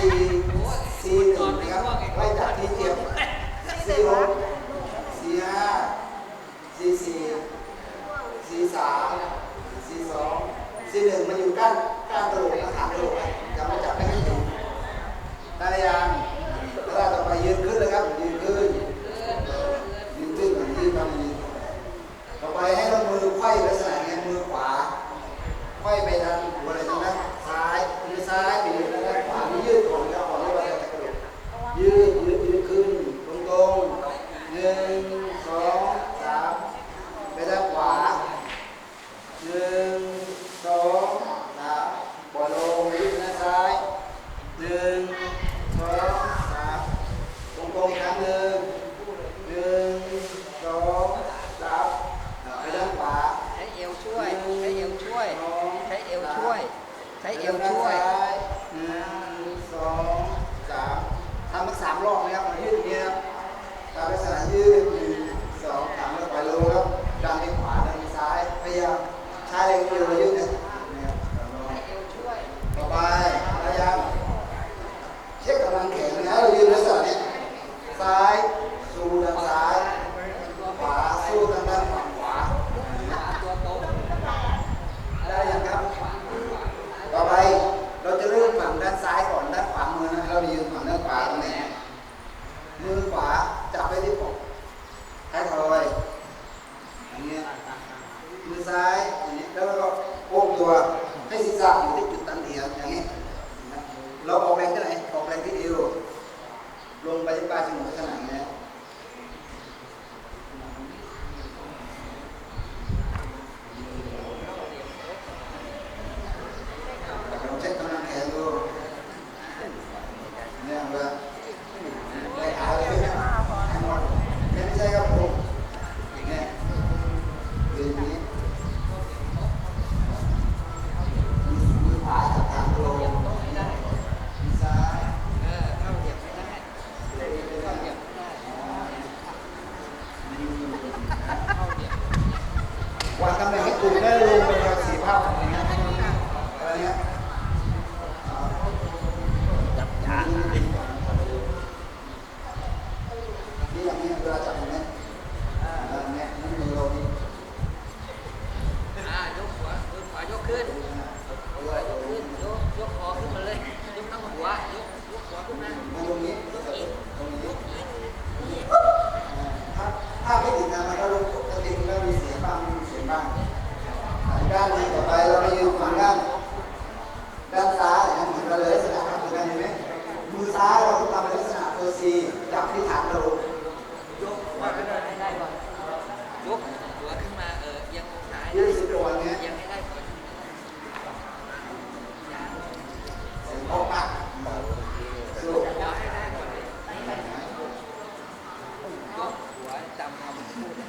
Thank you. 嗯 ด้านซ้ายนะเหมือนเราเลยลักษณะทำเหมือนกันเห็นไหมมือซ้ายเราทำเป็นลักษณะตัวซีจับที่ฐานเรายกหัวขึ้นมาให้อยัวมาอซ้ายยืด้ยังให้ได้ก่ออกปาก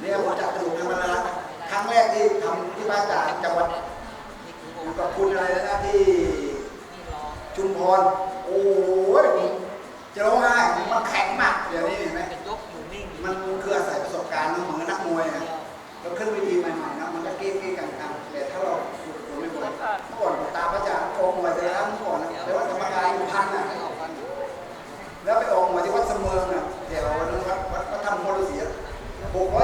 เนี่ยผมจัถูกธรรมดาครั้งแรกที่ทำที่บ้านจากจังหวัดอยู่กับคุณอะไรนะที่ ชุมพร โอ้โหจะร้องไห้มันแข็งมากเดี๋ยวนี้เห็นไหมมันคืออาศัยประสบการณ์เนเหมือนนักมวยอะเราขึ้นเวทีใหม่ๆนะมันก็เก๊งๆกันๆแต่ถ้าเราฝึกฝนไม่บ่อยเมื่ก่อนตาพระจ่าโกงมวยไปแล้วเมื่อก่อนนะแต่ว่ากรรมการอยู่พันอะแล้วไปออกมาที่วัดเสมอน่ะเดี๋ยววันนั้นวัดวัดพระธรรมโพลเสียหกร้อ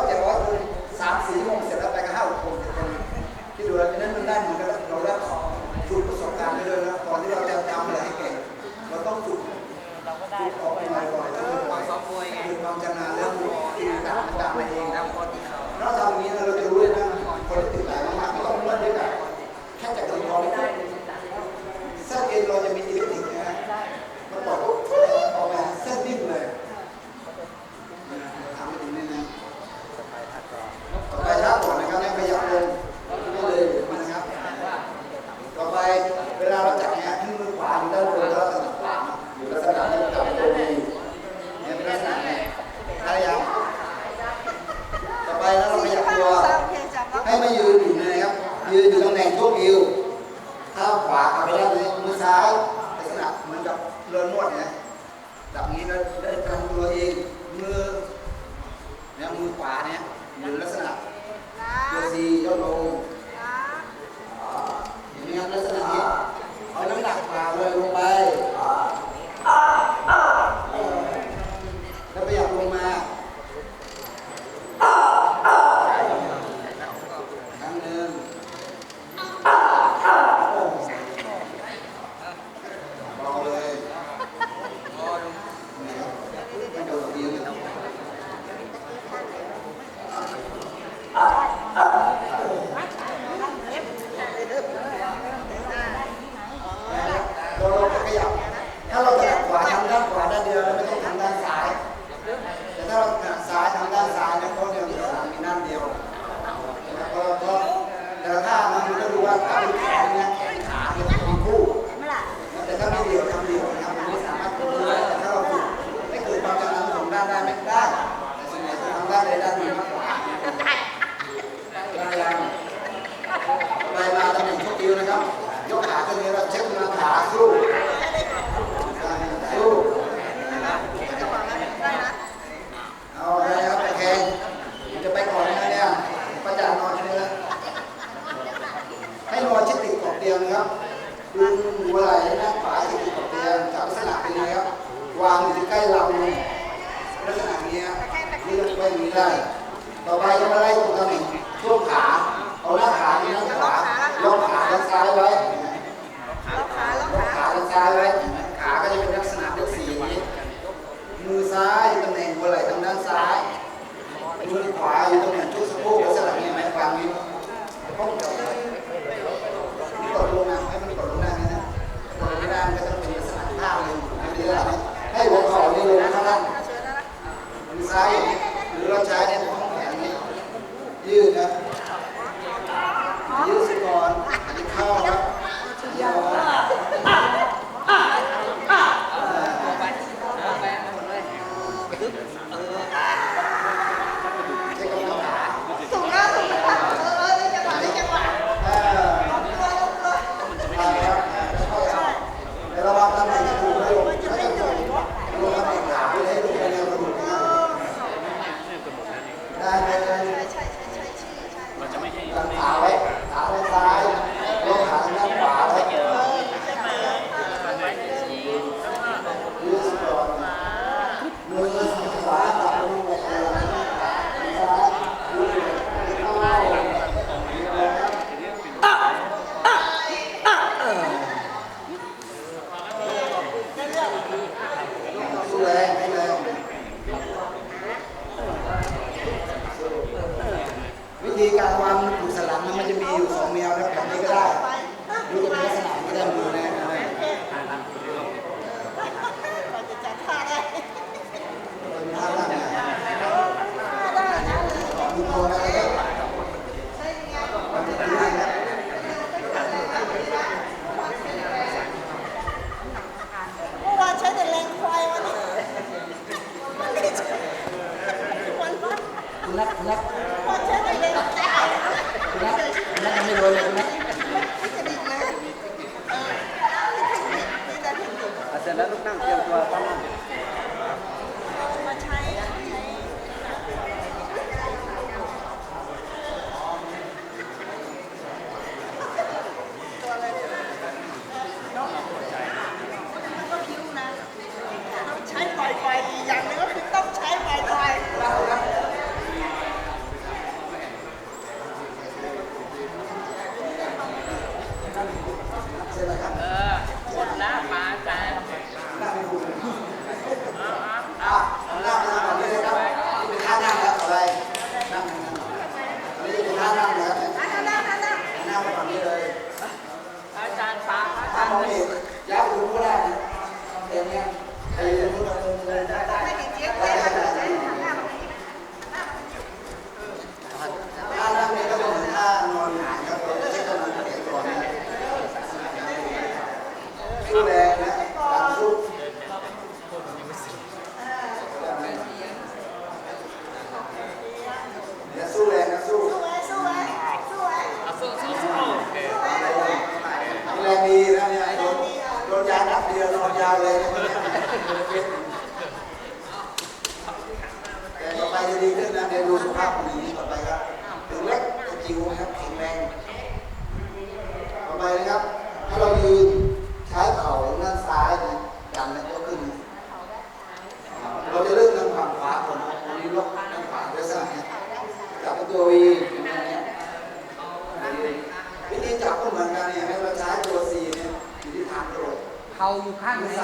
จะนนานแล้วติดตามตามมาเองนะถ้อกจากนี้เราจะรู้เลยนะคนที่ติดตามมากต้องเล่นด้วยกันแค่จากตัวเราไม่ได้เส้นเอ็นเราจะมีอิเล็กทริกนะมันบอกปุ๊ออกมาเส้นนิ่มเลยทำให้ดีนิดนึงต่อไปช้าก่อนนะครับให้ขยับลงก็เลยนะครับ ต่อไปเวลาเรา มือขวาเนี่ยหรือลักษณะตัวซีย่อลง นี้นเลือไม่มีได้ ต่อไปจะมาไล่ตรงตำแหน่งช่วงขาเอาหน้าขาที่หน้าขาล็อกขาด้านซ้ายไว้ล็อกขาด้านซ้ายไว้ ขาก็จะเป็นลักษณะเป็นสีมือซ้ายอยู่ตำแหน่งหัวไหล่ทางด้านซ้ายมือขวาอยู่ตำแหน่งชุดสะโพกลักษณะนี้ไหมความีป้องกัน เออ ใช้คำถาม i got one ใช่ไหมครับ ハハハれ。 ท่านอุตส